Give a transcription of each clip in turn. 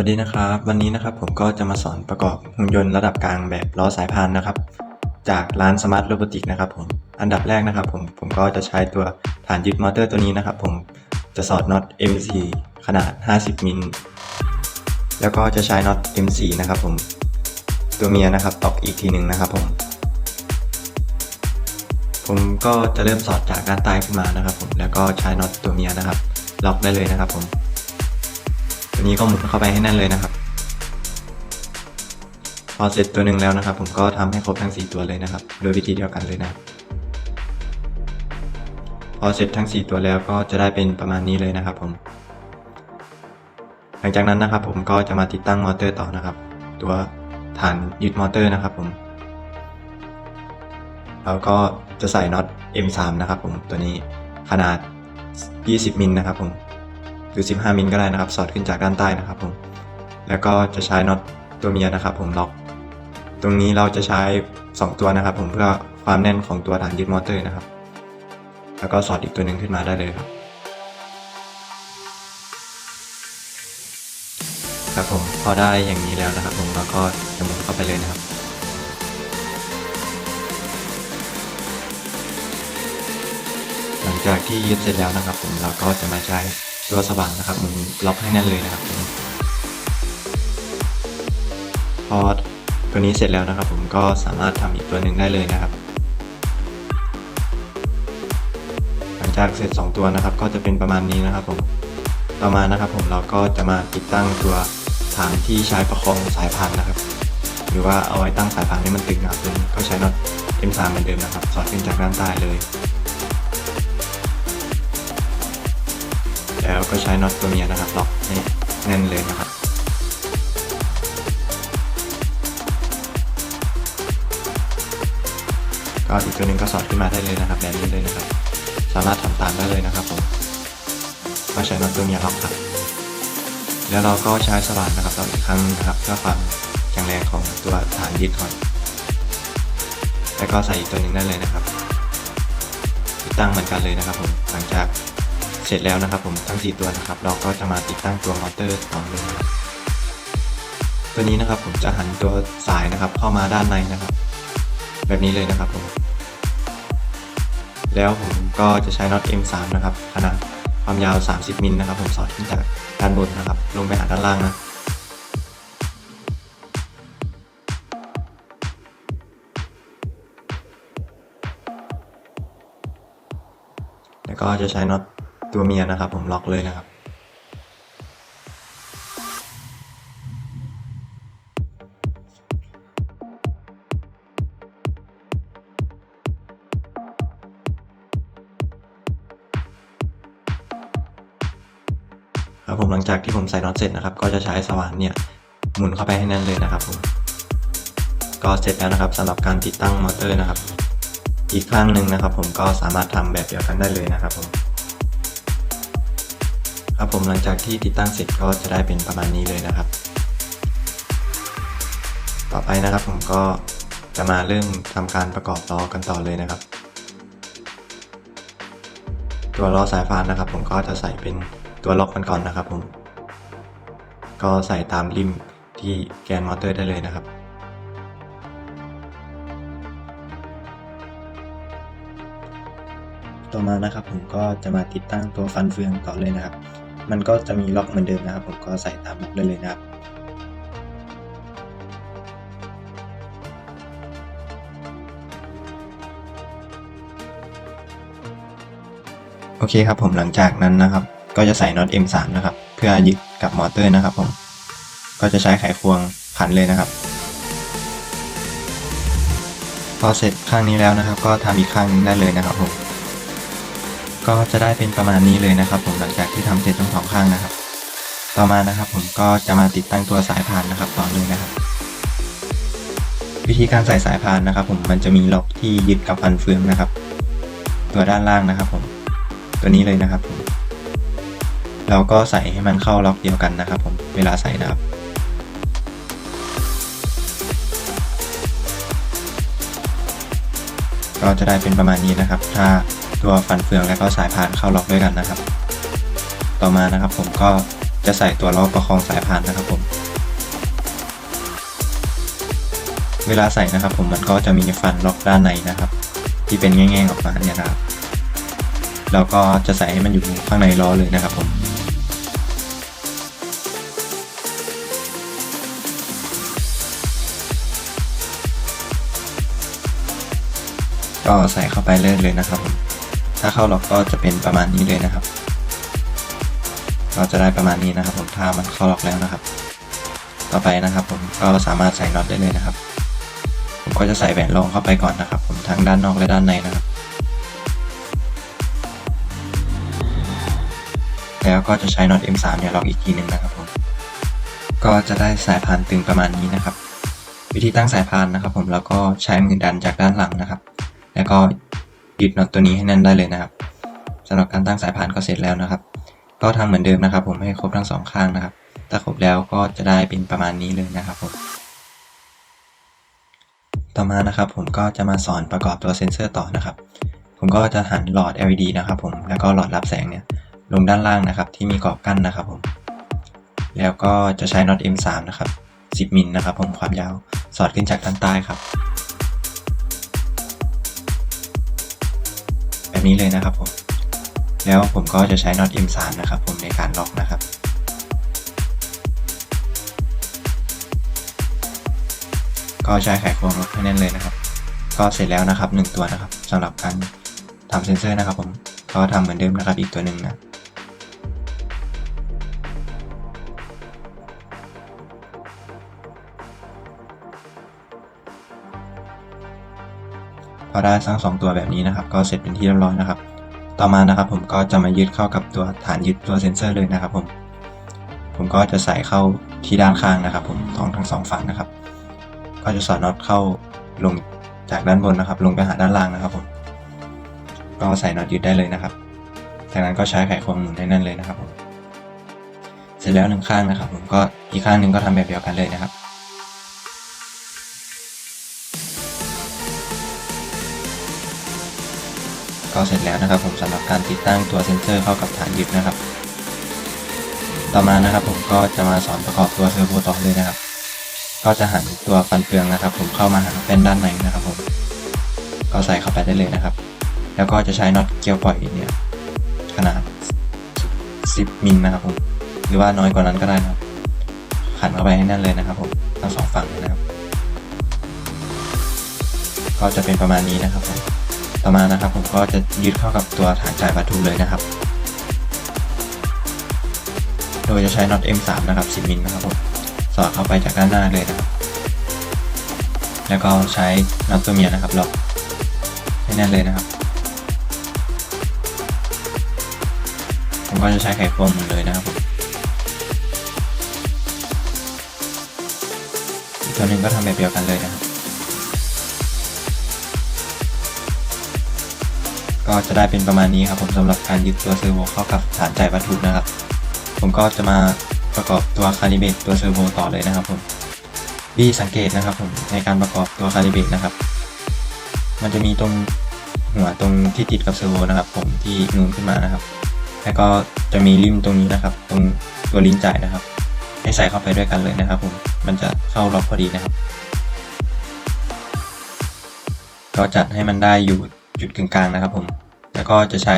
วัสดีนะครับ วันนี้นะครับผมก็จะมาสอนประกอบหุ่นยนต์ระดับกลางแบบล้อสายพานนะครับ จากร้านสมาร์ทโรบอติกนะครับผมอันดับแรกนะครับผมผมก็จะใช้ตัวฐานยึดมอเตอร์ตัวนี้นะครับ ผมจะสอดน็อต M4 ขนาด 50 มิลแล้วก็จะใช้น็อต M4 นะครับผมตัวเมียนะครับตอกอีกทีหนึ่งนะครับผมผมก็จะเริ่มสอดจากด้านใต้ขึ้นมานะครับ ผมแล้วก็ใช้น็อตตัวเมียนะครับ ล็อกได้เลยนะครับผม ตัวนี้ก็หมุนเข้าไปให้แน่นเลยนะครับ พอเสร็จตัวหนึ่งแล้วนะครับ ผมก็ทำให้ครบทั้ง 4 ตัวเลยนะครับ โดยวิธีเดียวกันเลยนะพอเสร็จทั้ง 4 ตัวแล้วก็จะได้เป็นประมาณนี้เลยนะครับผม หลังจากนั้นนะครับ ผมก็จะมาติดตั้งมอเตอร์ต่อนะครับ ตัวฐานยึดมอเตอร์นะครับผมแล้วก็จะใส่น็อต M3 นะครับผมตัวนี้ขนาด 20 มิลนะครับผม รือ 15 มิลก็ได้นะครับ สอดขึ้นจากด้านใต้นะครับผม แล้วก็จะใช้น็อตตัวเมียนะครับ ผมล็อก ตรงนี้เราจะใช้ 2 ตัวนะครับ ผมเพื่อความแน่นของตัวฐานยึดมอเตอร์นะครับ แล้วก็สอดอีกตัวหนึ่งขึ้นมาได้เลยครับ ครับผมพอได้อย่างนี้แล้วนะครับ ผมเราก็จะหมุนเข้าไปเลยนะครับหลังจากที่ยึดเสร็จแล้วนะครับ ผมเราก็จะมาใช้ ตัวสว่านนะครับมุนล็อกให้แน่นเลยนะครับผมพอตัวนี้เสร็จแล้วนะครับ ผมก็สามารถทำอีกตัวหนึ่งได้เลยนะครับ หลังจากเสร็จ 2 ตัวนะครับ ก็จะเป็นประมาณนี้นะครับผมต่อมานะครับ ผมเราก็จะมาติดตั้งตัวฐานที่ใช้ประคองสายพานนะครับ หรือว่าเอาไว้ตั้งสายพานให้มันตึงนะครับก็ใช้น็อต M3 เหมือนเดิมนะครับ สอดขึ้นจากด้านใต้เลย แล้วก็ใช้น็อตตัวเมียนะครับล็อกให้แน่นเลยนะครับก็อีกตัวหนึ่งก็สอดขึ้นมาได้เลยนะครับแบบนี้เลยนะครับ สามารถทำตามได้เลยนะครับผมก็ใช้น็อตตัวเมียล็อกครับ แล้วเราก็ใช้สว่านนะครับต่ออีกครั้งนะครับเพื่อความแข็งแรงของตัวฐานยึดก่อนแล้วก็ใส่อีกตัวหนึ่งได้เลยนะครับติดตั้งเหมือนกันเลยนะครับผมหลังจาก เสร็จแล้วนะครับผมทั้ง 4 ตัวนะครับ เราก็จะมาติดตั้งตัวมอเตอร์ต่อเลยตัวนี้นะครับผมจะหันตัวสายนะครับ เข้ามาด้านในนะครับ แบบนี้เลยนะครับผมแล้วผมก็จะใช้น็อต M3 นะครับขนาดความยาว 30มิลนะครับ ผมสอดขึ้นจากด้านบนนะครับ ลงไปหาด้านล่างนะแล้วก็จะใช้น็อต ตัวเมียนะครับ ผมล็อกเลยนะครับ ครับผมหลังจากที่ผมใส่น็อตเสร็จนะครับ ก็จะใช้สว่านเนี่ยหมุนเข้าไปให้แน่นเลยนะครับผมก็เสร็จแล้วนะครับสำหรับการติดตั้งมอเตอร์นะครับ อีกครั้งหนึ่งนะครับ ผมก็สามารถทำแบบเดียวกันได้เลยนะครับผม ครับผมหลังจากที่ติดตั้งเสร็จก็จะได้เป็นประมาณนี้เลยนะครับ ต่อไปนะครับผมก็จะมาเริ่มทำการประกอบล้อกันต่อเลยนะครับ ตัวล้อสายพานนะครับ ผมก็จะใส่เป็นตัวล็อกมันก่อนนะครับ ผม ก็ใส่ตามริมที่แกนมอเตอร์ได้เลยนะครับต่อมานะครับผมก็จะมาติดตั้งตัวฟันเฟืองต่อเลยนะครับ มันก็จะมีล็อกเหมือนเดิมนะครับ ผมก็ใส่ตามล็อกได้เลยนะครับโอเคครับผมหลังจากนั้นนะครับ ก็จะใส่น็อต M3 นะครับ เพื่อยึดกับมอเตอร์นะครับผมก็จะใช้ไขควงขันเลยนะครับ พอเสร็จข้างนี้แล้วนะครับ ก็ทำอีกข้างนึงได้เลยนะครับผม ก็จะได้เป็นประมาณนี้เลยนะครับ ผมหลังจากที่ทำเสร็จทั้งสองข้างนะครับ ต่อมานะครับ ผมก็จะมาติดตั้งตัวสายพานนะครับต่อเลยนะครับ วิธีการใส่สายพานนะครับ ผมมันจะมีล็อกที่ยึดกับฟันเฟืองนะครับ ตัวด้านล่างนะครับ ผม ตัวนี้เลยนะครับผมเราก็ใส่ให้มันเข้าล็อกเดียวกันนะครับ ผมเวลาใส่นะครับก็จะได้เป็นประมาณนี้นะครับ ถ้า ตัวฟันเฟืองและก็สายพานเข้าล็อกด้วยกันนะครับ ต่อมานะครับผมก็จะใส่ตัวล้อประคองสายพานนะครับผม เวลาใส่นะครับผมมันก็จะมีฟันล็อกด้านในนะครับ ที่เป็นแง่งๆออกมาเนี่ยนะครับแล้วก็จะใส่ให้มันอยู่ข้างในล้อเลยนะครับผมก็ใส่เข้าไปเลยเลยนะครับผม ถ้าเข้าล็อกก็จะเป็นประมาณนี้เลยนะครับก็จะได้ประมาณนี้นะครับ ผมถ้ามันเข้าล็อกแล้วนะครับ ต่อไปนะครับ ผมก็สามารถใส่น็อตได้เลยนะครับ ผมก็จะใส่แหวนรองเข้าไปก่อนนะครับ ผมทั้งด้านนอกและด้านในนะครับ แล้วก็จะใช้น็อต M3 เนี่ยล็อกอีกทีหนึ่งนะครับผมก็จะได้สายพานตึงประมาณนี้นะครับ วิธีตั้งสายพานนะครับ ผมแล้วก็ใช้มือดันจากด้านหลังนะครับ แล้วก็ ยึดน็อตตัวนี้ให้แน่นได้เลยนะครับสำหรับการตั้งสายพานก็เสร็จแล้วนะครับ ก็ทำเหมือนเดิมนะครับ ผมให้ครบทั้งสองข้างนะครับ ถ้าครบแล้วก็จะได้เป็นประมาณนี้เลยนะครับผมต่อมานะครับผมก็จะมาสอนประกอบตัวเซ็นเซอร์ต่อนะครับ ผมก็จะหันหลอด LED นะครับผมแล้วก็หลอดรับแสงเนี่ยลงด้านล่างนะครับ ที่มีกรอบกั้นนะครับผมแล้วก็จะใช้น็อต M3 นะครับ 10มิลนะครับผมความยาวสอดขึ้นจากด้านใต้ครับ แบบนี้เลยนะครับผม แล้วผมก็จะใช้น็อต M3 นะครับผมในการล็อกนะครับก็ใช้ไขควงล็อกให้แน่นเลยนะครับ ก็เสร็จแล้วนะครับหนึ่งตัวนะครับสำหรับการทำเซนเซอร์นะครับผมก็ทำเหมือนเดิมนะครับอีกตัวหนึ่งนะ พอได้ทั้งสองตัวแบบนี้นะครับ ก็เสร็จเป็นที่เรียบร้อยนะครับ ต่อมานะครับผมก็จะมายึดเข้ากับตัวฐานยึดตัวเซ็นเซอร์เลยนะครับผม ผมก็จะใส่เข้าที่ด้านข้างนะครับ ผมท้องทั้งสองฝั่งนะครับ ก็จะสอดน็อตเข้าลงจากด้านบนนะครับ ลงไปหาด้านล่างนะครับผม ก็ใส่น็อตยึดได้เลยนะครับ จากนั้นก็ใช้ไขควงหมุนให้แน่นเลยนะครับผม เสร็จแล้วหนึ่งข้างนะครับ ผมก็อีกข้างหนึ่งก็ทำแบบเดียวกันเลยนะครับ ก็เสร็จแล้วนะครับ ผมสำหรับการติดตั้งตัวเซ็นเซอร์เข้ากับฐานยึดนะครับ ต่อมานะครับผมก็จะมาสอนประกอบตัวเทอร์โบต่อเลยนะครับ ก็จะหันตัวฟันเฟืองนะครับ ผมเข้ามาหาเป็นด้านในนะครับผมก็ใส่เข้าไปได้เลยนะครับ แล้วก็จะใช้น็อตเกียวปล่อยเนี่ยขนาด 10 มิลนะครับผมหรือว่าน้อยกว่านั้นก็ได้นะครับขันเข้าไปให้แน่นเลยนะครับผมทั้งสองฝั่งนะครับ ก็จะเป็นประมาณนี้นะครับผม ต่อมานะครับ ผมก็จะยึดเข้ากับตัวฐานจ่ายวัตถุเลยนะครับ โดยจะใช้น็อต M3 นะครับ 10มิลนะครับผมสอดเข้าไปจากด้านหน้าเลยนะครับ แล้วก็ใช้น็อตตัวเมียนะครับล็อกให้แน่นเลยนะครับ ผมก็จะใช้ไขควงมุนเลยนะครับผมอีกตัวหนึ่งก็ทำแบบเดียวกันเลยนะครับ ก็จะได้เป็นประมาณนี้ครับผมสำหรับการยึดตัวเซอร์โวเข้ากับฐานจ่ายวัตถุนะครับ ผมก็จะมาประกอบตัวคาลิเบตตัวเซอร์โวต่อเลยนะครับผมวิธีสังเกตนะครับผมในการประกอบตัวคาลิเบตนะครับ มันจะมีตรงหัวตรงที่ติดกับเซอร์โวนะครับ ผมที่นูนขึ้นมานะครับ แล้วก็จะมีริมตรงนี้นะครับ ตรงตัวลิ้นจ่ายนะครับ ให้ใส่เข้าไปด้วยกันเลยนะครับผมมันจะเข้าล็อกพอดีนะครับ ก็จัดให้มันได้อยู่ จุดกึ่งกลางนะครับผม แล้วก็จะใช้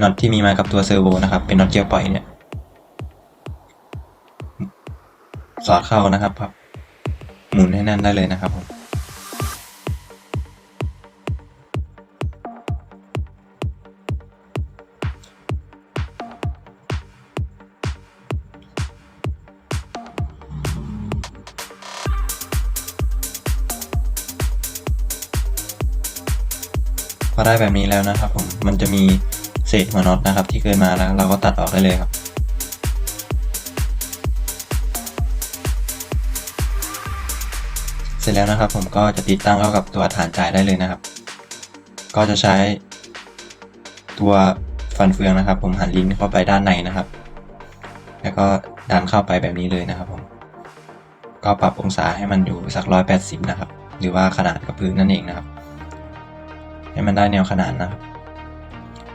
น็อตที่มีมากับตัวเซอร์โวนะครับ เป็นน็อตเจียวปล่อยเนี่ย สอดเข้านะครับครับหมุนให้แน่นได้เลยนะครับผม อได้แบบนี้แล้วนะครับผมมันจะมีเศษหัวน็อตนะครับ ที่เกินมาแล้วเราก็ตัดออกได้เลยครับเสร็จแล้วนะครับ ผมก็จะติดตั้งเข้ากับตัวฐานจ่ายได้เลยนะครับ ก็จะใช้ตัวฟันเฟืองนะครับ ผมหันลิ้นเข้าไปด้านในนะครับ แล้วก็ดันเข้าไปแบบนี้เลยนะครับ ผม ก็ปรับองศาให้มันอยู่สักร้อยแปดสิบนะครับ หรือว่าขนาดกับพื้นนั่นเองนะครับ ให้มันได้แนวขนานนะครับ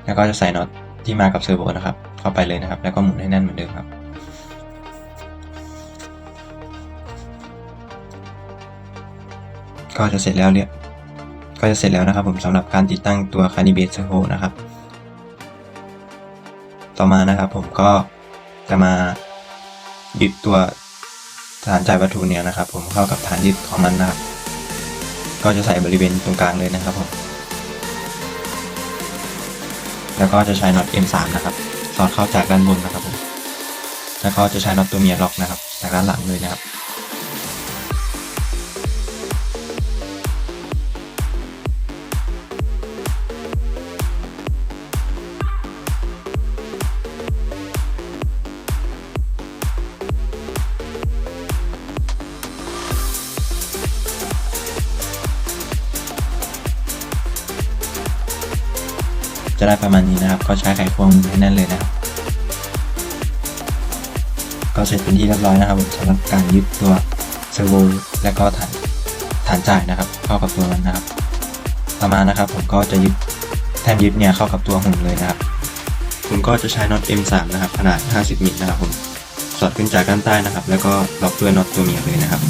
แล้วก็จะใส่น็อตที่มากับเซอร์โวนะครับ เข้าไปเลยนะครับ แล้วก็หมุนให้แน่นเหมือนเดิมครับ ก็จะเสร็จแล้วเนี่ยก็จะเสร็จแล้วนะครับ ผมสำหรับการติดตั้งตัวคานิเบตเซอร์โวนะครับ ต่อมานะครับผมก็จะมายึดตัวฐานจ่ายวัตถุเนี่ยนะครับ ผมเข้ากับฐานยึดของมันนะครับ ก็จะใส่บริเวณตรงกลางเลยนะครับผม แล้วก็จะใช้น็อต M3 นะครับ สอดเข้าจากด้านบนนะครับผมแล้วก็จะใช้น็อตตัวเมียล็อกนะครับ จากด้านหลังเลยนะครับ จะได้ประมาณนี้นะครับ ก็ใช้ไขควงให้แน่นเลยนะครับ ก็เสร็จเป็นที่เรียบร้อยนะครับสำหรับการยึดตัวเซอร์โวและก็ฐานฐานจ่ายนะครับ เข้ากับตัวมันนะครับ ต่อมานะครับ ผมก็จะยึดแท่นยึดเนี่ยเข้ากับตัวหุ่นเลยนะครับ ผมก็จะใช้น็อต M3 นะครับ ขนาด 50มิลนะครับผมสอดขึ้นจากด้านใต้นะครับ แล้วก็ล็อกด้วยน็อตตัวเมียเลยนะครับ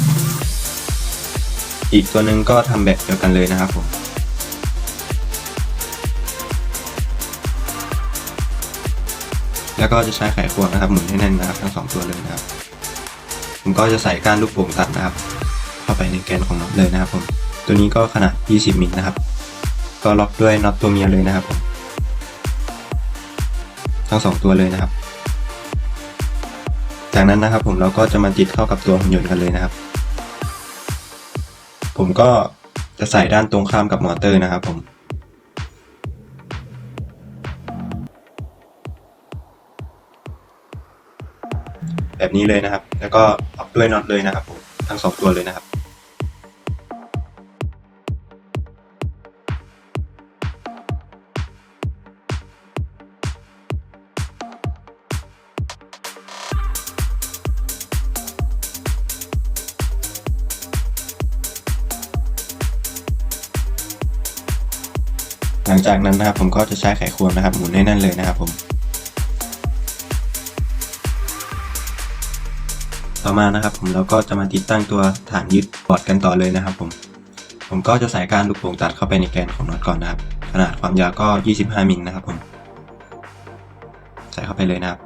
อีกตัวหนึ่งก็ทำแบบเดียวกันเลยนะครับผม แล้วก็จะใช้ไขควงนะครับหมุนให้แน่นนะครับทั้งสองตัวเลยนะครับ ผมก็จะใส่ก้านลูกโป่งตัดนะครับ เข้าไปในแกนของน็อตเลยนะครับผมตัวนี้ก็ขนาด 20 มิลนะครับ ก็ล็อกด้วยน็อตตัวเมียเลยนะครับผมทั้งสองตัวเลยนะครับ จากนั้นนะครับผมเราก็จะมาติดเข้ากับตัวหุ่นยนต์กันเลยนะครับ ผมก็จะใส่ด้านตรงข้ามกับมอเตอร์นะครับผม แบบนี้เลยนะครับ แล้วก็ล็อกด้วยน็อตเลยนะครับผมทั้งสองตัวเลยนะครับ หลังจากนั้นนะครับผมก็จะใช้ไขควงนะครับหมุนให้แน่นเลยนะครับผม ต่อมานะครับ ผมเราก็จะมาติดตั้งตัวฐานยึดบอร์ดกันต่อเลยนะครับ ผม ผมก็จะใส่กานลูกโป่งตัดเข้าไปในแกนของน็อตก่อนนะครับ ขนาดความยาวก็ 25มิลนะครับ ผม ใส่เข้าไปเลยนะครับ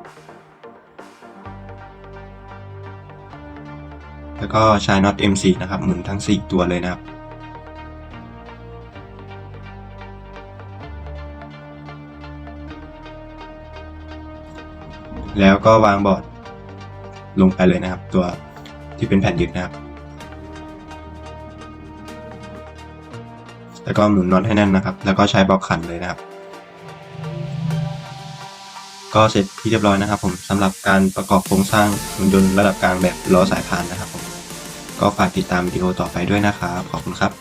แล้วก็ใช้น็อต M4 นะครับหมุนทั้ง 4 ตัวเลยนะครับแล้วก็วางบอร์ด ลงไปเลยนะครับ ตัวที่เป็นแผ่นยึดนะครับ แล้วก็หมุนน็อตให้แน่นนะครับ แล้วก็ใช้บล็อกขันเลยนะครับ ก็เสร็จที่เรียบร้อยนะครับ ผมสำหรับการประกอบโครงสร้างหุ่นยนต์ระดับกลางแบบล้อสายพานนะครับผมก็ฝากติดตามวิดีโอต่อไปด้วยนะครับ ขอบคุณครับ